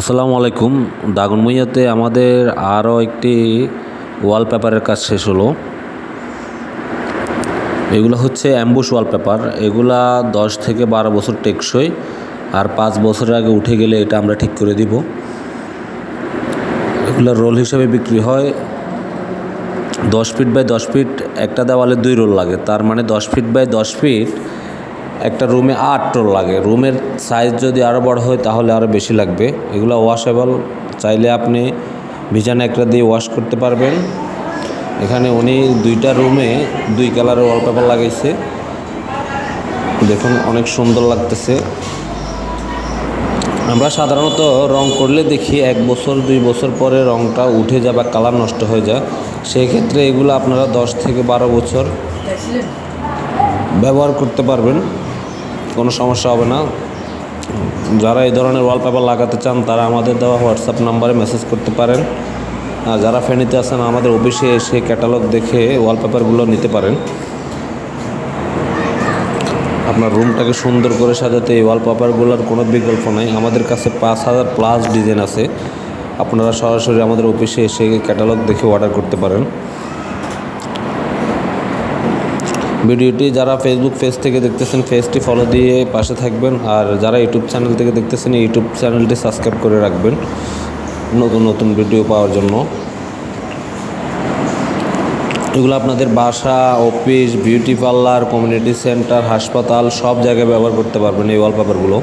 আসসালামু আলাইকুম। দাগনমইয়াতে আমাদের আরও একটি ওয়ালপেপারের কাজ শেষ হলো। এগুলো হচ্ছে অ্যাম্বুশ ওয়ালপেপার। এগুলা দশ থেকে বারো বছর টেকসই আর পাঁচ বছরের আগে উঠে গেলে এটা আমরা ঠিক করে দিব। এগুলো রোল হিসেবে বিক্রি হয়। দশ ফিট বাই দশ ফিট, একটা দেওয়ালে দুই রোল লাগে। তার মানে দশ ফিট বাই দশ ফিট একটা রুমে আট রোল লাগে। রুমের সাইজ যদি আরও বড় হয়, তাহলে আরও বেশি লাগবে। এগুলো ওয়াশেবল চাইলে আপনি ভিজান একটা দিয়ে ওয়াশ করতে পারবেন। এখানে উনি দুইটা রুমে দুই কালারের ওয়ালপেপার লাগাইছে। দেখুন, অনেক সুন্দর লাগতেছে। আমরা সাধারণত রং করলে দেখি এক বছর, দুই বছর পরে রংটা উঠে যায় বা কালার নষ্ট হয়ে যায়। সেই ক্ষেত্রে এগুলো আপনারা দশ থেকে বারো বছর ব্যবহার করতে পারবেন। কোনো সমস্যা হবে না। যারা এই ধরনের ওয়ালপেপার লাগাতে চান, তারা আমাদের দেওয়া হোয়াটসঅ্যাপ নাম্বারে মেসেজ করতে পারেন। আর যারা ফেনীতে আছেন, আমাদের অফিসে এসে ক্যাটালগ দেখে ওয়ালপেপারগুলো নিতে পারেন। আপনার রুমটাকে সুন্দর করে সাজাতে এই ওয়ালপেপারগুলোর কোনো বিকল্প নাই। আমাদের কাছে পাঁচ হাজার প্লাস ডিজাইন আছে। আপনারা সরাসরি আমাদের অফিসে এসে ক্যাটালগ দেখে অর্ডার করতে পারেন। ভিডিওটি যারা ফেসবুক পেজ থেকে দেখতেছেন পেজটি ফলো দিয়ে পাশে থাকবেন। আর যারা ইউটিউব চ্যানেল থেকে দেখতেছেন ইউটিউব চ্যানেলটি সাবস্ক্রাইব করে রাখবেন নতুন নতুন ভিডিও পাওয়ার জন্য। এগুলো আপনাদের বাসা office beauty parlour community centre হাসপাতাল, সব জায়গায় ব্যবহার করতে পারবেন এই ওয়ালপেপারগুলো